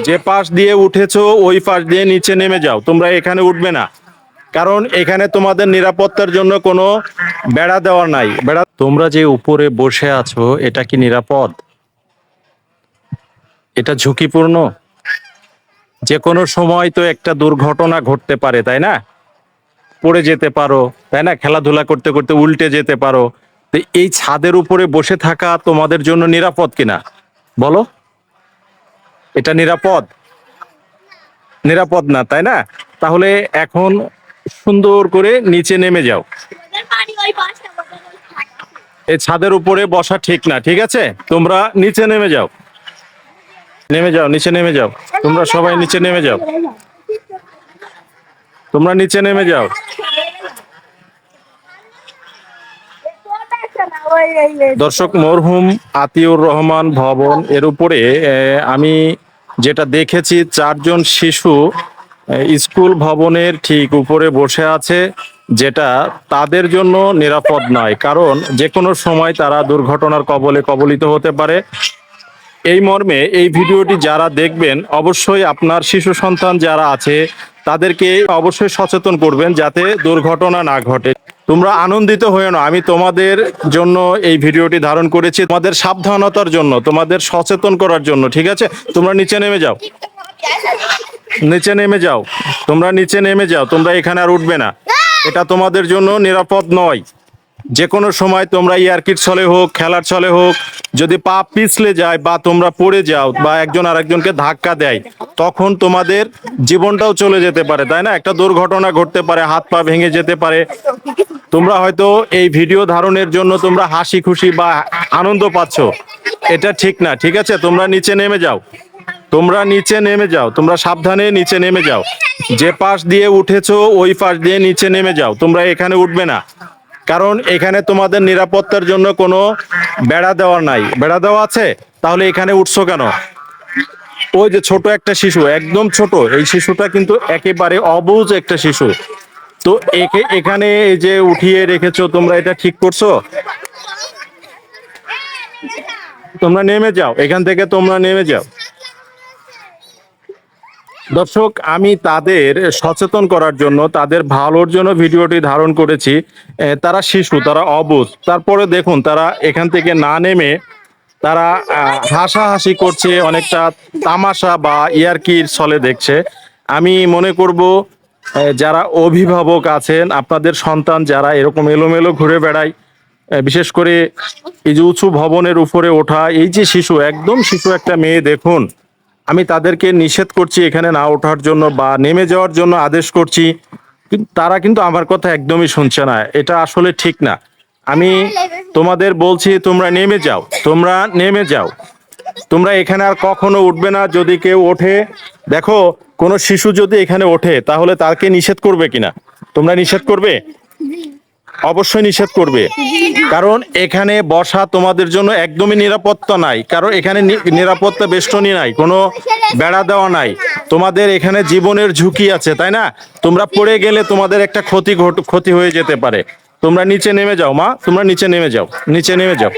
যে পাশ দিয়ে উঠেছো, ওই পাশ দিয়ে নিচে নেমে যাও। তোমরা এখানে উঠবে না। কারণ এখানে তোমাদের নিরাপত্তার জন্য কোনো বেড়া দেওয়া নাই। বেড়া তোমরা যে উপরে বসে আছো, এটা কি নিরাপদ? এটা ঝুঁকিপূর্ণ? যে কোনো সময় তো একটা দুর্ঘটনা ঘটতে পারে, তাই না? পড়ে যেতে পারো, তাই না? খেলাধুলা করতে করতে উল্টে যেতে পারো। তো এই ছাদের উপরে বসে থাকা তোমাদের জন্য নিরাপদ কিনা? বলো। এটা নিরাপদ? নিরাপদ না, তাই না? তাহলে এখন সুন্দর করে নিচে নেমে যাও। এই ছাদের উপরে বসা ঠিক না, ঠিক আছে? তোমরা নিচে নেমে যাও। নেমে যাও, নিচে নেমে যাও। তোমরা সবাই নিচে নেমে যাও। তোমরা নিচে নেমে যাও। দর্শক, মরহুম আতিউর রহমান ভবন, এর উপরে আমি যেটা দেখেছি, চারজন শিশু স্কুল ভবনের ঠিক উপরে বসে আছে, যেটা তাদের জন্য নিরাপদ নয়। কারণ যে কোনো সময় তারা দুর্ঘটনার কবলে কবলিত হতে পারে। এই মর্মে এই ভিডিওটি যারা দেখবেন, অবশ্যই আপনার শিশু সন্তান যারা আছে, তাদেরকে অবশ্যই সচেতন করবেন যাতে দুর্ঘটনা না ঘটে। তোমরা আনন্দিত হয়ে না আমি তোমাদের জন্য এই ভিডিওটি ধারণ করেছি তোমাদের সাবধানতার জন্য, তোমাদের সচেতন করার জন্য, ঠিক আছে? তোমরা নিচে নেমে যাও। নিচে নেমে যাও। তোমরা নিচে নেমে যাও। তোমরা এখানে আর উঠবে না। এটা তোমাদের জন্য নিরাপদ নয়। যে কোনো সময় তোমরা ইয়ারকির ছলে হোক, খেলার ছলে হোক, যদি পা পিছলে যায় বা তোমরা পড়ে যাও বা একজন আরেকজনকে ধাক্কা দেয়, তখন তোমাদের জীবনটাও চলে যেতে পারে, তাই না? একটা দুর্ঘটনা ঘটতে পারে, হাত পা ভেঙে যেতে পারে। তোমরা হয়তো এই ভিডিও ধারণের জন্য তোমরা হাসি খুশি বা আনন্দ পাচ্ছ। এটা ঠিক না, ঠিক আছে? তোমরা নিচে নেমে যাও। তোমরা নিচে নেমে যাও। তোমরা সাবধানে নিচে নেমে যাও। যে পাশ দিয়ে উঠেছো, ওই পাশ দিয়ে নিচে নেমে যাও। তোমরা এখানে উঠবে না। কারণ এখানে তোমাদের নিরাপত্তার জন্য কোনো বেড়া দেওয়া নাই। বেড়া দেওয়া আছে? তাহলে এখানে উঠছো কেন? ওই যে ছোট একটা শিশু, একদম ছোট। এই শিশুটা কিন্তু একেবারে অবুজ একটা শিশু। তো একে, এখানে এই যে উঠিয়ে রেখেছো, তোমরা এটা ঠিক করছ? তোমরা নেমে যাও, এখান থেকে তোমরা নেমে যাও। দর্শক, আমি তাদের সচেতন করার জন্য, তাদের ভালোর জন্য ভিডিওটি ধারণ করেছি। তারা শিশু, তারা অবুঝ তারপরে দেখুন, তারা এখান থেকে না নেমে তারা হাসাহাসি করছে, অনেকটা তামাশা বা ইয়ারকির ছলে দেখছে। আমি মনে করব যারা অভিভাবক আছেন, আপনাদের সন্তান যারা এরকম এলোমেলো ঘুরে বেড়ায় বিশেষ করে এই যে উঁচু ভবনের উপরে ওঠা, এই যে শিশু, একদম শিশু একটা মেয়ে, দেখুন, আমি তাদেরকে নিষেধ করছি এখানে না ওঠার জন্য বা নেমে যাওয়ার জন্য আদেশ করছি তারা কিন্তু আমার কথা একদমই শুনছে না, এটা আসলে ঠিক না। আমি তোমাদের বলছি, তোমরা নেমে যাও, তোমরা নেমে যাও, তোমরা এখানে আর কখনো উঠবে না, যদি কেউ ওঠে দেখো, কোনো শিশু যদি এখানে ওঠে, তাহলে তাকে নিষেধ করবে কিনা? তোমরা নিষেধ করবে? অবশ্যই নিষেধ করবে। কারণ এখানে বসা তোমাদের জন্য একদমই নিরাপত্তা নাই। কারণ এখানে নিরাপত্তা বেষ্টনী নাই, কোনো বেড়া দেওয়া নাই। তোমাদের এখানে জীবনের ঝুঁকি আছে, তাই না? তোমরা পড়ে গেলে তোমাদের একটা ক্ষতি ক্ষতি হয়ে যেতে পারে। তোমরা নিচে নেমে যাও, মা। তোমরা নিচে নেমে যাও। নিচে নেমে যাও।